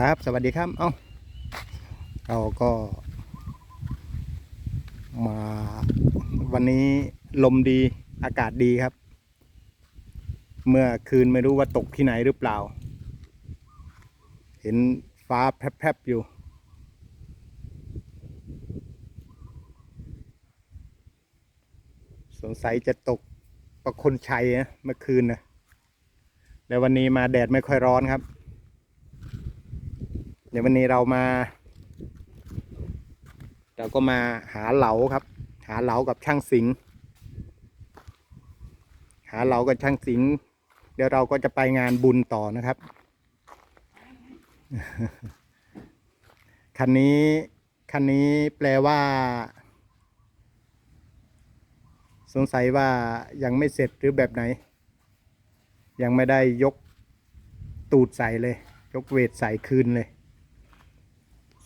ครับ สวัสดีครับ เอ้าเราก็มาวันนี้ลมดีอากาศดีครับ เมื่อคืนไม่รู้ว่าตกที่ไหนหรือเปล่า เห็นฟ้าแพรบๆอยู่ สงสัยจะตกประคนชัยนะเมื่อคืนนะแล้ววันนี้มาแดดไม่ค่อยร้อนครับ ดี๋ยววันนี้เรามา เราก็มาหาเหลาครับ หาเหลากับช่างสิงห์หาเหลากับช่างสิงห์เดี๋ยวเราก็จะไปงานบุญต่อนะครับ คันนี้ คันนี้แปลว่า สงสัยว่ายังไม่เสร็จหรือแบบไหน ยังไม่ได้ยกตูดใส่เลย ยกเวทใส่คืนเลย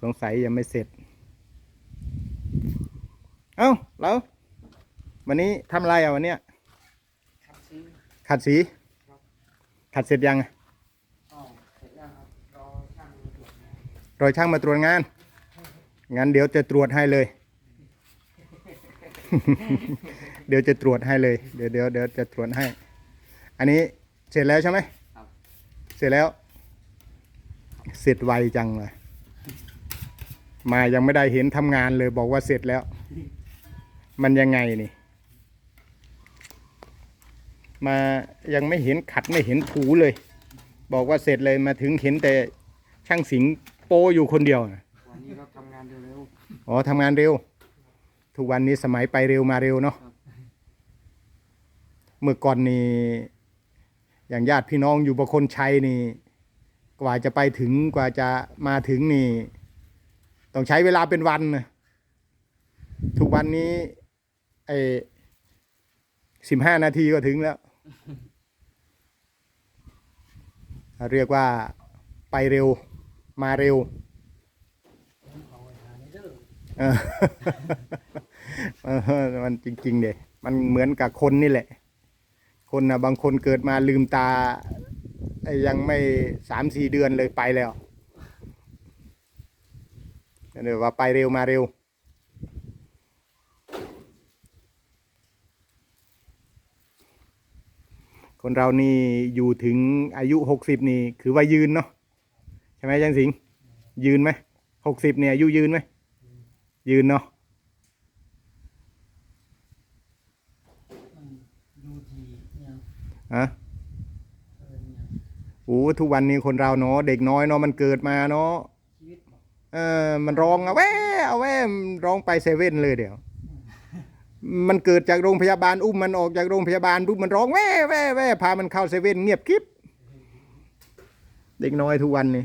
สงสัยยังไม่เสร็จ เอ้าแล้ววันนี้ทำอะไรอะวันเนี้ยครับซื้อขัดสีครับขัดเสร็จยังอะอ๋อเสร็จแล้วครับรอช่างมาตรวจนะรอยช่างมาตรวจงาน งั้นเดี๋ยวจะตรวจให้เลย เดี๋ยวจะตรวจให้เลย เดี๋ยวเดี๋ยวเดี๋ยวจะตรวจให้ อันนี้เสร็จแล้วใช่ไหม ครับ เสร็จแล้ว เสร็จไวจังเลย มายังไม่ได้เห็นทำงานเลยบอกว่าเสร็จแล้ว มันยังไงนี่ มายังไม่เห็นขัดไม่เห็นถูเลย บอกว่าเสร็จเลยมาถึงเห็นแต่ช่างสิงโปอยู่คนเดียวน่ะวันนี้เราทำงานเร็วอ๋อทำงานเร็ว ทุกวันนี้สมัยไปเร็วมาเร็วเนาะครับเมื่อก่อนนี่อย่างญาติพี่น้องอยู่ประคนชัยนี่ กว่าจะไปถึงกว่าจะมาถึงนี่ ต้องใช้เวลาเป็นวันนะทุกวันนี้ไอ้สิบห้านาทีก็ถึงแล้ว เรียกว่าไปเร็วมาเร็วออเออมันจริงๆเด็มันเหมือนกับคนนี่แหละ คนนะบางคนเกิดมาลืมตาไอ้ยังไม่สามสี่เดือนเลยไปแล้ว เรียกว่าไปเร็วมาเร็ว คนเรานี่อยู่ถึงอายุหกสิบนี่คือว่ายืนเนาะใช่ไหมจังสิงยืนไหมหกสิบเนี่ยอายุยืนไหมยืนเนาะๆดูทีเนี่ยฮะโอ้ทุกวันนี้คนเราเนาะเด็กน้อยเนาะมันเกิดมาเนาะ เออมันร้องเอาแว่เอาแว่ร้องไปเซเว่นเลยเดี๋ยว มันเกิดจากโรงพยาบาลอุ้มมันออกจากโรงพยาบาลปุ๊บมันร้องแว่แว่แว่พามันเข้าเซเว่นเงียบกริบเด็กน้อยทุกวันนี่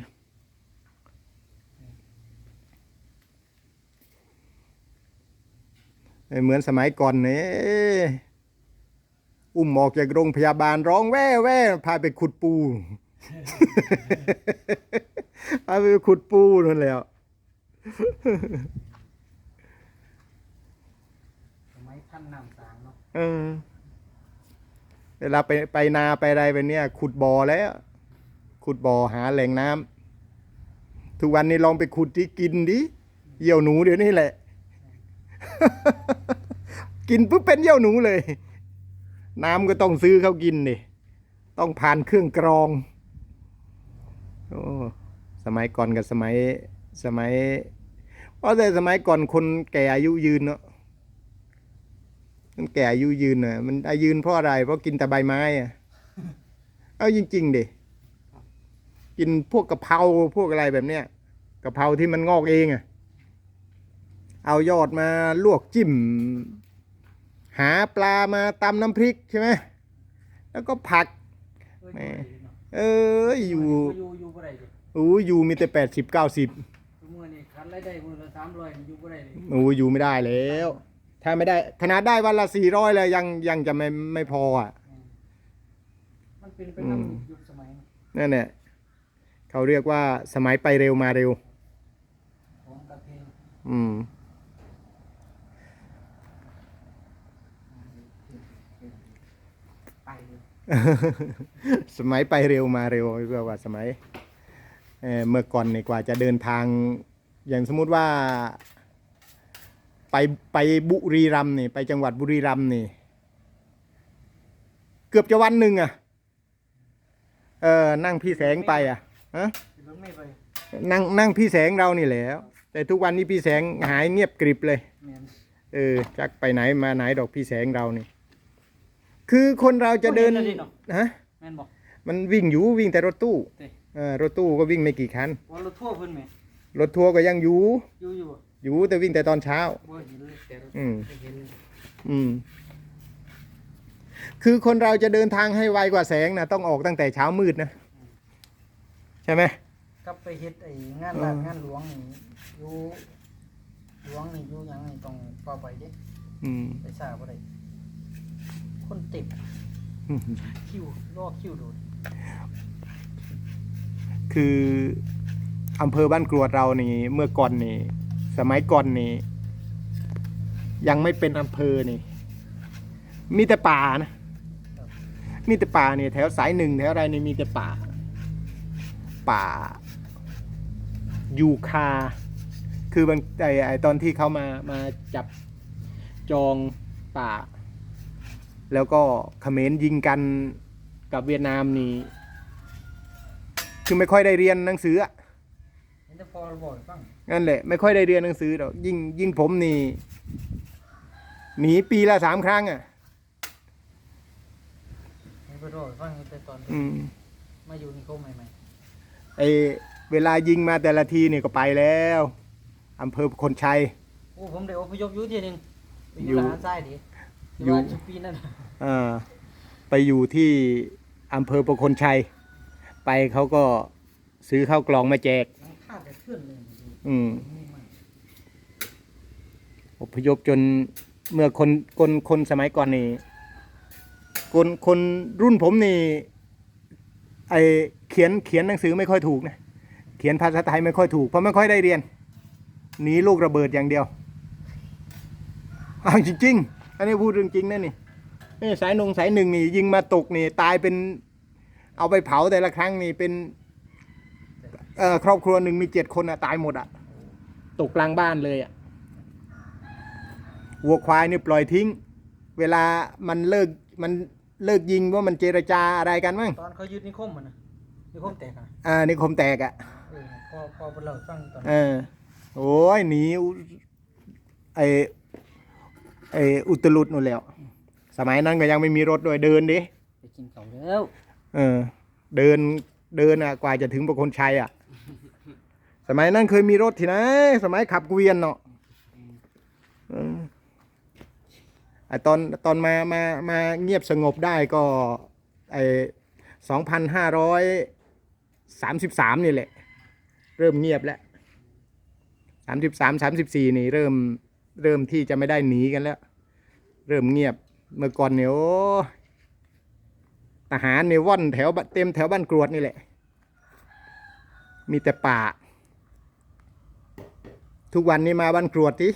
ไม่เหมือนสมัยก่อนเนี่ยอุ้มออกจากโรงพยาบาลร้องแว่แว่พาไปขุดปู พาไปขุดปูนั่นแหล้ว สมัยท่านนำสางเนาะเออเวลาไปไปนาไปอะไรไปเนี่ย ขุดบ่อแล้ว ขุดบ่อหาแหล่งน้ำทุกวันนี้ลองไปขุดที่กินดิเยี่ยวหนูเดี๋ยวนี้แหละ กินปุ๊บเป็นเยี่ยวหนูเลย น้ำก็ต้องซื้อเขากินดิต้องผ่านเครื่องกรองโอ้สมัยก่อนกับสมัย สมัยเพราะแต่สมัยก่อนคนแก่อายุยืนเนาะมันแก่อายุยืนน่ะมันอายุยืนเพราะอะไร เพราะกินแต่ใบไม้อะเอาจริงๆดิกินพวกกะเพราพวกอะไรแบบเนี้ยกะเพราที่มันงอกเองอะเอายอดมาลวกจิ้ม หาปลามาตำน้ำพริกใช่ไหมแล้วก็ผักเออแม่อยู่บ่ได้เนาะเอ้ยอยู่อยู่อยู่บ่ได้เลยโอ้ยอยู่มีแต่แปดสิบเก้าสิบทุกมื้อ นี่คันรายได้มื้อละ300อยู่บ่ได้เลยโอ้ยอยู่ไม่ได้แล้ว ถ้าไม่ได้ขนาดได้วันละสี่ร้อยเลยยังยังจะไม่ไม่พออะ มันเป็นไปอืตามมยุคสมัยเนาะนั่นแหละเขาเรียกว่าสมัยไปเร็วมาเร็ว ของกระเพงอืม ไปเลยสมัยไปเร็วมาเร็วเรียกว่าสมัยเอ่อเมื่อก่อนนี่กว่าจะเดินทาง อย่างสมมุติว่า ไปไปบุรีรัมย์นี่ไปจังหวัดบุรีรัมย์นี่ เกือบจะวันหนึ่งอะเออนั่งพี่แสงไปอะฮะรถไม่ไปนั่งนั่งพี่แสงเรานี่แหละแต่ทุกวันนี้พี่แสงหายเงียบกริบเลย แมนเออจักไปไหนมาไหนดอกพี่แสงเรานี่ คือคนเราจะเดินฮะแมนบอกมันวิ่งอยู่วิ่งแต่รถตู้เต้เออรถตู้ก็วิ่งไม่กี่คัน ว่ารถทั่วร์เพิ่นไหม รถทัวร์ก็ยังอยู่ อยู่อยู่บ่อยู่แต่วิ่งแต่ตอนเช้า บ่เห็นเลยแต่รถอืม ไม่เห็นอืม คือคนเราจะเดินทางให้ไวกว่าแสงนะต้องออกตั้งแต่เช้ามืดนะ ใช่ไหม กลับไปเฮ็ดไอ้งานเออราชงานหลวงนี่อยู่หลวงนี่อยู่หยังนี่ต้องเฝ้าไปเด้อืมไปซ่าบ่ได้คนติดคิวรอคิวโดดคือ อำเภอบ้านกรวดเรานี่ เมื่อก่อนนี่ สมัยก่อนนี่ ยังไม่เป็นอำเภอนี่ มีแต่ป่านะ มีแต่ป่าเนี่ยแถวสายหนึ่งแถวอะไรนี่มีแต่ป่า ป่า ยูคา คือบางไอไอตอนที่เขามามาจับจองป่า แล้วก็เขมรยิงกันกับเวียดนามนี่ คือไม่ค่อยได้เรียนหนังสืออะ เห็นแต่พอบ่อยฟังนั่นแหละ ไม่ค่อยได้เรียนหนังสือหรอกยิ่งยิ่งผมนี่หนีปีละสามครั้งอะเห็นไปรอฟังแต่ตอนอืมมาอยู่นี่เขาใหม่ไอเวลายิงมาแต่ละทีนี่ก็ไปแล้วอำเภอคนชัยๆโอ้ผมได้อพยพอยู่ทีหนึงไปออยู่ยู่ทหารทรายดิอยู่อยู่ปีนั้นอ่าไปอยู่ที่อำเภอประคนชัย ไปเขาก็ซื้อข้าวกล่องมาแจกมันคาดแต่เคลื่อนเลยอยู่อืมนี่มันอพยพจนเมื่อคนคนคนสมัยก่อนนี่คนคนรุ่นผมนี่ไอเขียนเขียนหนังสือไม่ค่อยถูกนะเขียนภาษาไทยไม่ค่อยถูกเพราะไม่ค่อยได้เรียนหนีลูกระเบิดอย่างเดียวเอาจริงๆอันนี้พูดเรื่องจริงนะนี่นี่สายนงสายหนึ่งนี่ยิงมาตกนี่ตายเป็น เอาไปเผาแต่ละครั้งนี่เป็น เอ่อครอบครัวหนึ่งมีเจ็ดคนอะตายหมดอะตกกลางบ้านเลยอะวัวควายนี่ปล่อยทิ้ง เวลามันเลิกมันเลิกยิงว่ามันเจรจาอะไรกันมั้งตอนเขายึดนิคมมันนะนิคมแตกอะอ่านิคมแตกอะ่ะเออพอพอเราฟังตอนเออโอ้ยหนีอุไอไออุตลุดนู่นแล้ว สมัยนั้นก็ยังไม่มีรถด้วยเดินดิไปกินเขาแล้วเออเดินเดินอะกว่าจะถึงประคนชัยอะส มัยนั้นเคยมีรถที่ไหนสมัยขับเกวียนเนาะไอตอนตอนมามามาเงียบสงบได้ก็ไอสองพันห้าร้อยสามสิบสามนี่แหละ เริ่มเงียบแล้วสามสิบสามสามสิบสี่นี่เริ่มเริ่มที่จะไม่ได้หนีกันแล้ว เริ่มเงียบเมื่อก่อนเนี่ยโอ้ทหารเนี่ยว่อนแถวเต็มแถวบ้านกรวดนี่แหละ มีแต่ป่า ทุกวันนี้มาบ้านกรวดสิ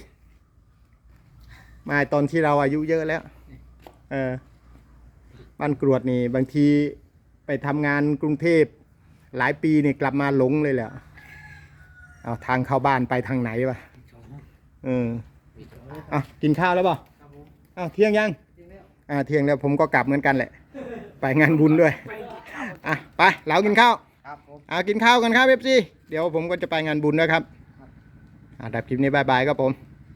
มาตอนที่เราอายุเยอะแล้ว เออบ้านกรวดนี่ บางทีไปทำงานกรุงเทพหลายปีนี่กลับมาหลงเลยแหละเอาทางเข้าบ้านไปทางไหนวะเอออะกินข้าวแล้วเปล่าครับผมอ้าวเที่ยงยังจริงแล้วอ่าเที่ยงแล้วผมก็กลับเหมือนกันแหละ ไปงานบุญด้วยอะไปเรากินข้าวครับผมอ่ากินข้าวกันครับเอฟซีเดี๋ยวผมก็จะไปงานบุญนะครับอ่า ดับคลิปนี้บายบายครับผม